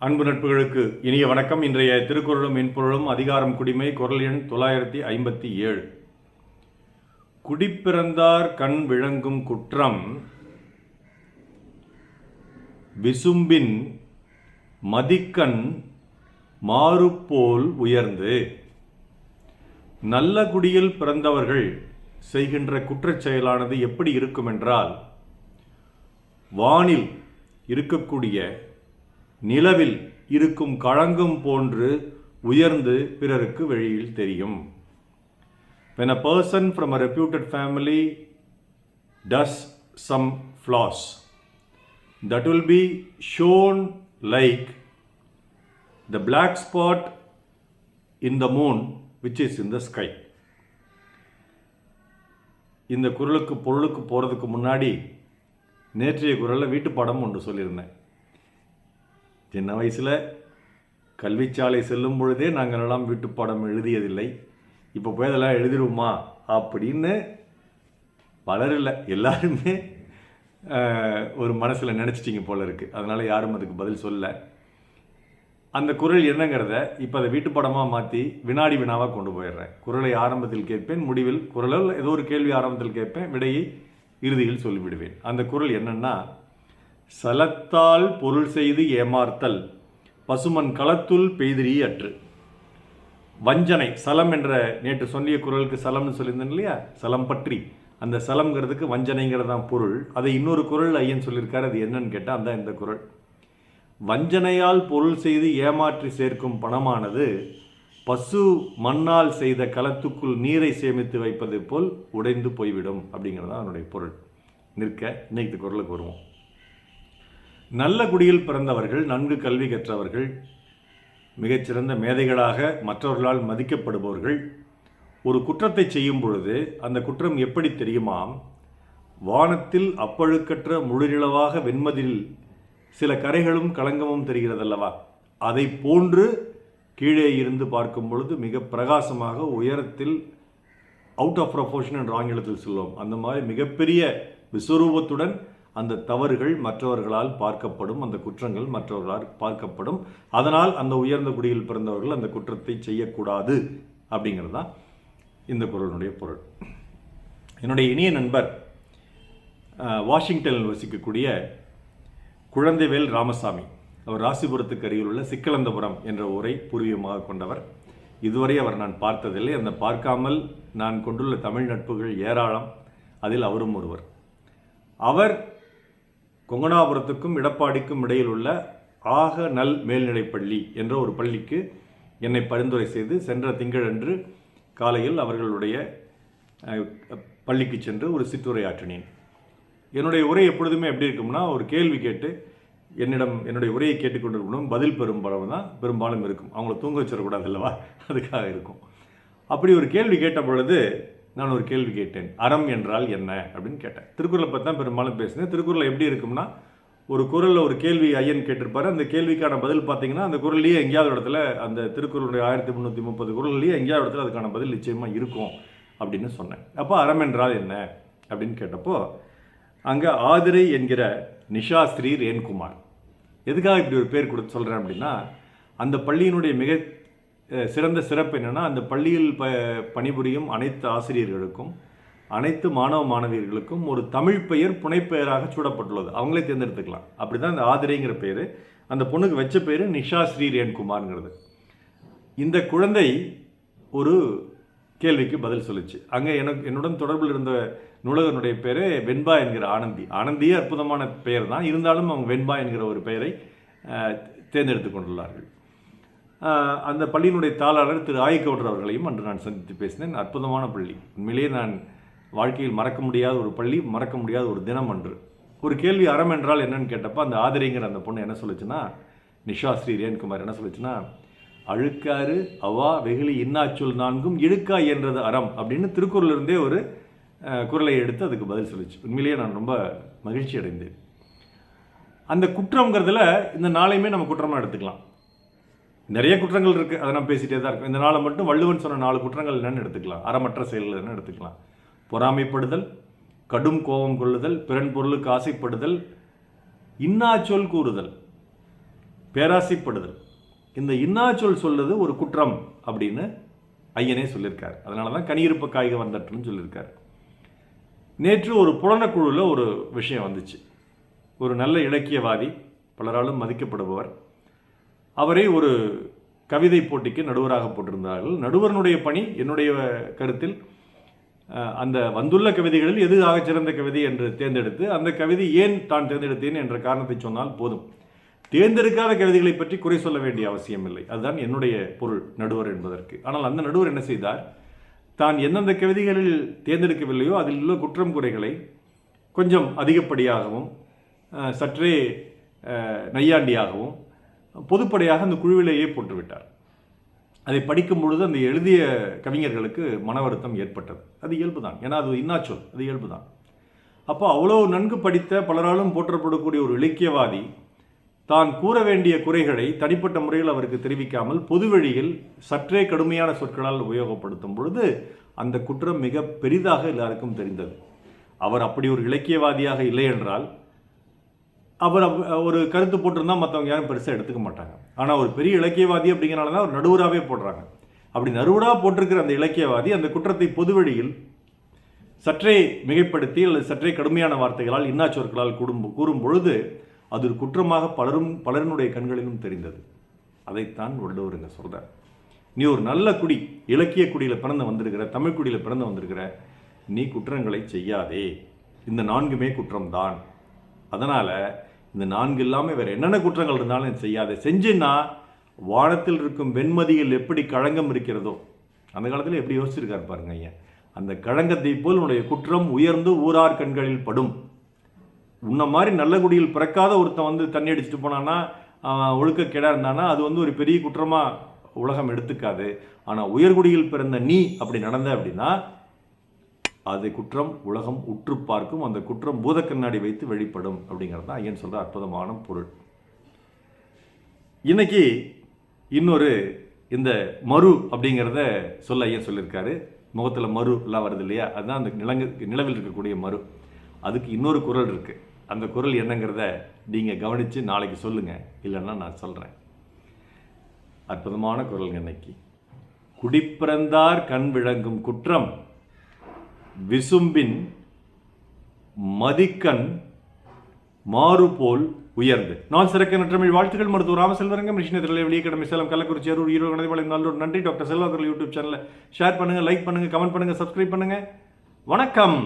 அன்பு நட்புகளுக்கு இனிய வணக்கம். இன்றைய திருக்குறளும் மென்பொருளும் அதிகாரம் குடிமை குரல் எண் தொள்ளாயிரத்தி ஐம்பத்தி ஏழு. குடிப்பிறந்தார் கண் விளங்கும் குற்றம் விசும்பின் மதிக்கண் மாறுபோல் உயர்ந்து. நல்ல குடியில் பிறந்தவர்கள் செய்கின்ற குற்றச் செயலானது எப்படி இருக்குமென்றால் வானில் இருக்கக்கூடிய நிலவில் இருக்கும் கழங்கும் போன்று உயர்ந்து பிறருக்கு வெளியில் தெரியும் when a person from a reputed family does some flaws that will be shown like the black spot in the moon which is in the sky இந்த குரலுக்கு பொருளுக்கு போகிறதுக்கு முன்னாடி நேற்றைய குரலில் வீட்டுப்பாடம் ஒன்று சொல்லியிருந்தேன் சின்ன வயசில் கல்விச்சாலை செல்லும் பொழுதே நாங்கள் எல்லாம் வீட்டுப்படம் எழுதியதில்லை. இப்போ போய் அதெல்லாம் எழுதிடுவோமா? அப்படின்னு பலர் எல்லாருமே ஒரு மனசில் நினச்சிட்டிங்க போல இருக்குது அதனால் யாரும் அதுக்கு பதில் சொல்ல. அந்த குரல் என்னங்கிறத இப்போ அதை வீட்டுப்படமாக மாற்றி வினாடி வினாவாக கொண்டு போயிடுறேன். குரலை ஆரம்பத்தில் கேட்பேன் முடிவில் குரலில் ஏதோ ஒரு கேள்வி ஆரம்பத்தில் கேட்பேன் விடையை இறுதியில் சொல்லிவிடுவேன். அந்த குரல் என்னென்னா சலத்தால் பொருள் செய்து ஏமாறுத்தல் பசுமன் களத்துள் பெய்திரி அற்று. வஞ்சனை சலம் என்ற நேற்று சொல்லிய குரலுக்கு சலம்னு சொல்லியிருந்தேன் இல்லையா? சலம் பற்றி. அந்த சலம்ங்கிறதுக்கு வஞ்சனைங்கிறது தான் பொருள். அதை இன்னொரு குரல் ஐயன் சொல்லியிருக்காரு அது என்னன்னு கேட்டால் அந்த இந்த குரல். வஞ்சனையால் பொருள் செய்து ஏமாற்றி சேர்க்கும் பணமானது பசு மண்ணால் செய்த களத்துக்குள் நீரை சேமித்து வைப்பது போல் உடைந்து போய்விடும் அப்படிங்கிறது தான் அதனுடைய பொருள். நிற்க இன்னைக்கு குரலுக்கு வருவோம். நல்ல குடியில் பிறந்தவர்கள் நன்கு கல்வி கற்றவர்கள் மிகச்சிறந்த மேதைகளாக மற்றவர்களால் மதிக்கப்படுபவர்கள் ஒரு குற்றத்தை செய்யும் பொழுது அந்த குற்றம் எப்படி தெரியுமாம் வானத்தில் அப்பழுக்கற்ற முழுநிலவாக வெண்மதில் சில கரைகளும் களங்கமும் தெரிகிறதல்லவா? அதை போன்று கீழே இருந்து பார்க்கும் பொழுது மிக பிரகாசமாக உயரத்தில் அவுட் ஆஃப் ப்ரொஃபோஷன் என்று ஆங்கிலத்தில் சொல்லுவோம். அந்த மாதிரி மிகப்பெரிய விஸ்வரூபத்துடன் அந்த தவறுகள் மற்றவர்களால் பார்க்கப்படும் அந்த குற்றங்கள் மற்றவர்களால் பார்க்கப்படும். அதனால் அந்த உயர்ந்த குடியில் பிறந்தவர்கள் அந்த குற்றத்தை செய்யக்கூடாது அப்படிங்கிறது தான் இந்த குரலினுடைய பொருள். என்னுடைய இனிய நண்பர் வாஷிங்டனில் வசிக்கக்கூடிய குழந்தைவேல் ராமசாமி அவர் ராசிபுரத்துக்கு அருகில் உள்ள சிக்கலந்தபுரம் என்ற ஊரை பூர்வீகமாக கொண்டவர். இதுவரை அவர் நான் பார்த்ததில்லை. அந்த பார்க்காமல் நான் கொண்டுள்ள தமிழ் நட்புகள் ஏராளம். அதில் அவரும் ஒருவர். அவர் கொங்கனாபுரத்துக்கும் இடப்பாடிக்கும் இடையில் உள்ள ஆக நல் மேல்நிலைப்பள்ளி என்ற ஒரு பள்ளிக்கு என்னை பரிந்துரை செய்து சென்ற திங்களன்று காலையில் அவர்களுடைய பள்ளிக்கு சென்று ஒரு சிற்றுரையாற்றினேன் என்னுடைய உரை எப்பொழுதுமே எப்படி இருக்கும்னா ஒரு கேள்வி கேட்டு என்னிடம் என்னுடைய உரையை கேட்டுக்கொண்டிருக்கணும் பதில் பெறும் பலவு தான் பெரும்பாலும் இருக்கும். அவங்கள தூங்க வச்சிடக்கூடாது அல்லவா? அதுக்காக இருக்கும். அப்படி ஒரு கேள்வி கேட்ட பொழுது நான் ஒரு கேள்வி கேட்டேன். அறம் என்றால் என்ன? அப்படின்னு கேட்டேன். திருக்குறளை பற்றி தான் பெரும்பாலும் பேசினேன். திருக்குறள் எப்படி இருக்கும்னா ஒரு குறளில் ஒரு கேள்வி ஐயன் கேட்டிருப்பாரு. அந்த கேள்விக்கான பதில் பார்த்தீங்கன்னா அந்த குரல்லையே எங்கேயாவது இடத்துல அந்த திருக்குறளுடைய ஆயிரத்தி முந்நூற்றி முப்பது குரல்லையே எங்கேயாவது இடத்துல அதுக்கான பதில் நிச்சயமாக இருக்கும் அப்படின்னு சொன்னேன். அப்போ அறம் என்றால் என்ன? அப்படின்னு கேட்டப்போ அங்கே ஆதிரை என்கிற நிஷாஸ்ரீ ரேன்குமார் எதுக்காக இப்படி ஒரு பேர் கொடுத்து சொல்கிறேன் அப்படின்னா அந்த பள்ளியினுடைய மிக சிறந்த சிறப்பு என்னென்னா அந்த பள்ளியில் ப பணிபுரியும் அனைத்து ஆசிரியர்களுக்கும் அனைத்து மாணவ மாணவியர்களுக்கும் ஒரு தமிழ் பெயர் புனைப்பெயராக சூடப்பட்டுள்ளது. அவங்களே தேர்ந்தெடுத்துக்கலாம். அப்படி தான் அந்த ஆதிரைங்கிற பேர். அந்த பொண்ணுக்கு வச்ச பேர் நிஷா ஸ்ரீ ரேன்குமார்ங்கிறது இந்த குழந்தை ஒரு கேள்விக்கு பதில் சொல்லுச்சு. அங்கே எனக்கு என்னுடன் தொடர்பில் இருந்த நூலகனுடைய பேர் வெண்பா என்கிற ஆனந்தி. ஆனந்தியே அற்புதமான பெயர் தான் இருந்தாலும் அவங்க வெண்பா என்கிற ஒரு பெயரை தேர்ந்தெடுத்து கொண்டுள்ளார்கள். அந்த பள்ளியினுடைய தாளாளர் திரு ஆயிக்கவுடர் அவர்களையும் அன்று நான் சந்தித்து பேசினேன். அற்புதமான பள்ளி. உண்மையிலேயே நான் வாழ்க்கையில் மறக்க முடியாத ஒரு பள்ளி மறக்க முடியாத ஒரு தினம் அன்று. ஒரு கேள்வி அறம் என்றால் என்னன்னு கேட்டப்போ அந்த ஆதிரைங்கிற அந்த பொண்ணு என்ன சொல்லுச்சுன்னா நிஷா ஸ்ரீ ரேன்குமார் என்ன சொல்லுச்சுன்னா அழுக்காறு அவா வெகுளி இன்னாச்சொல் நான்கும் இழுக்கா என்றது அறம் அப்படின்னு திருக்குறளிலிருந்தே ஒரு குரலை எடுத்து அதுக்கு பதில் சொல்லுச்சு. உண்மையிலேயே நான் ரொம்ப மகிழ்ச்சி அடைந்தேன் அந்த குற்றங்கிறதுல இந்த நாளையுமே நம்ம குற்றமாக எடுத்துக்கலாம். நிறைய குற்றங்கள் இருக்குது அதை நான் பேசிட்டே தான் இருக்கும் இந்த நாளை மட்டும் வள்ளுவன் சொன்ன நாலு குற்றங்கள் என்னன்னு எடுத்துக்கலாம். அறமற்ற செயல்கள் என்ன எடுத்துக்கலாம். பொறாமைப்படுதல் கடும் கோபம் கொள்ளுதல் பிறன் பொருளுக்கு ஆசைப்படுதல் இன்னாச்சொல் கூறுதல் பேராசைப்படுதல். இந்த இன்னாச்சொல் சொல்லுது ஒரு குற்றம் அப்படின்னு ஐயனே சொல்லியிருக்கார். அதனால தான் கனியிருப்பு காய்க வந்தட்டுன்னு சொல்லியிருக்கார். நேற்று ஒரு புலனக்குழுவில் ஒரு விஷயம் வந்துச்சு. ஒரு நல்ல இலக்கியவாதி பலராலும் மதிக்கப்படுபவர் அவரை ஒரு கவிதை போட்டிக்கு நடுவராக போட்டிருந்தார்கள். நடுவரனுடைய பணி என்னுடைய கருத்தில் அந்த வந்துள்ள கவிதைகளில் எது ஆகச்சிறந்த கவிதை என்று தேர்ந்தெடுத்து அந்த கவிதை ஏன் தான் தேர்ந்தெடுத்தேன் என்ற காரணத்தை சொன்னால் போதும். தேர்ந்தெடுக்காத கவிதைகளை பற்றி குறை சொல்ல வேண்டிய அவசியம் இல்லை அதுதான் என்னுடைய பொருள் நடுவர் என்பதற்கு. ஆனால் அந்த நடுவர் என்ன செய்தார்? தான் எந்தெந்த கவிதைகளில் தேர்ந்தெடுக்கவில்லையோ அதில் உள்ள குற்றம் குறைகளை கொஞ்சம் அதிகப்படியாகவும் சற்றே நையாண்டியாகவும் பொதுப்படையாக அந்த குழுவிலேயே போட்டுவிட்டார். அதை படிக்கும் பொழுது அந்த எழுதிய கவிஞர்களுக்கு மன வருத்தம் ஏற்பட்டது. அது இயல்புதான். ஏன்னா அது இன்னாச்சொல். அது இயல்புதான். அப்போ அவ்வளோ நன்கு படித்த பலராலும் போற்றப்படக்கூடிய ஒரு இலக்கியவாதி தான் கூற வேண்டிய குறைகளை தனிப்பட்ட முறையில் அவருக்கு தெரிவிக்காமல் பொதுவெளியில் சற்றே கடுமையான சொற்களால் உபயோகப்படுத்தும் பொழுது அந்த குற்றம் மிக பெரிதாக எல்லாருக்கும் தெரிந்தது. அவர் அப்படி ஒரு இலக்கியவாதியாக இல்லை என்றால் அவர் ஒரு கருத்து போட்டிருந்தால் மற்றவங்க யாரும் பெருசாக எடுத்துக்க மாட்டாங்க. ஆனால் ஒரு பெரிய இலக்கியவாதி அப்படிங்கிறனால தான் ஒரு நடுவராகவே போடுறாங்க. அப்படி நடுவராக போட்டிருக்கிற அந்த இலக்கியவாதி அந்த குற்றத்தை பொதுவெளியில் சற்றே மிகைப்படுத்தி அல்லது சற்றே கடுமையான வார்த்தைகளால் இன்னா சொற்களால் கூடும் கூறும் பொழுது அது ஒரு குற்றமாக பலரும் பலரினுடைய கண்களிலும் தெரிந்தது. அதைத்தான் வள்ளுவர் இங்க சொல்றார். நீ ஒரு நல்ல குடி இலக்கிய குடியில் பிறந்து வந்திருக்கிற தமிழ் குடியில் பிறந்து வந்திருக்கிற நீ குற்றங்களை செய்யாதே. இந்த நான்குமே குற்றம்தான். அதனால் இந்த நான்கு இல்லாமல் வேறு என்னென்ன குற்றங்கள் இருந்தாலும் செய்யாத. செஞ்சுன்னா வானத்தில் இருக்கும் வெண்மதியில் எப்படி களங்கம் இருக்கிறதோ அந்த காலத்தில் எப்படி யோசிச்சிருக்காரு பாருங்க ஐயா. அந்த களங்கத்தை போல் உன்னுடைய குற்றம் உயர்ந்து ஊரார் கண்களில் படும். உன்ன மாதிரி நல்ல குடியில் பிறக்காத ஒருத்தன் வந்து தண்ணி அடிச்சுட்டு போனான்னா ஒழுக்க கெடா இருந்தானா அது வந்து ஒரு பெரிய குற்றமாக உலகம் எடுத்துக்காது. ஆனால் உயர்குடியில் பிறந்த நீ அப்படி நடந்த அப்படின்னா அது குற்றம் உலகம் உற்று பார்க்கும் அந்த குற்றம் பூத கண்ணாடி வைத்து வெளிப்படும் அப்படிங்கிறது தான் ஐயன் சொல்கிற அற்புதமான பொருள். இன்னைக்கு இன்னொரு இந்த மறு அப்படிங்கிறத சொல்ல ஐயன் சொல்லியிருக்காரு. முகத்தில் மறு எல்லாம் வருது இல்லையா? அதுதான் அந்த நிலங்கு நிலவில் இருக்கக்கூடிய மறு. அதுக்கு இன்னொரு குரல் இருக்குது அந்த குரல் என்னங்கிறத நீங்கள் கவனித்து நாளைக்கு சொல்லுங்கள் இல்லைன்னா நான் சொல்கிறேன் அற்புதமான குரல் இன்னைக்கு. குடிப்பிறந்தார் கண் விளங்கும் குற்றம். விசும்பின் மதிக்கண் மாறுபோல் உயர்ந்து. நான் சிறக்க நற்றமிழ் வாழ்த்துக்கள் மருத்துவ ராமசெல்வரங்கம் ரிஷின திருலை வெளியே கடமை சேலம் கள்ளக்குறிச்சி அரூர் ஈரோடு கணதிபாளையம் நல்லூர். நன்றி டாக்டர் செல்வாக்கர் யூடியூப் சேனலை. ஷேர் பண்ணுங்கள் லைக் பண்ணுங்கள் கமெண்ட் பண்ணுங்கள் சப்ஸ்கிரைப் பண்ணுங்கள் வணக்கம்!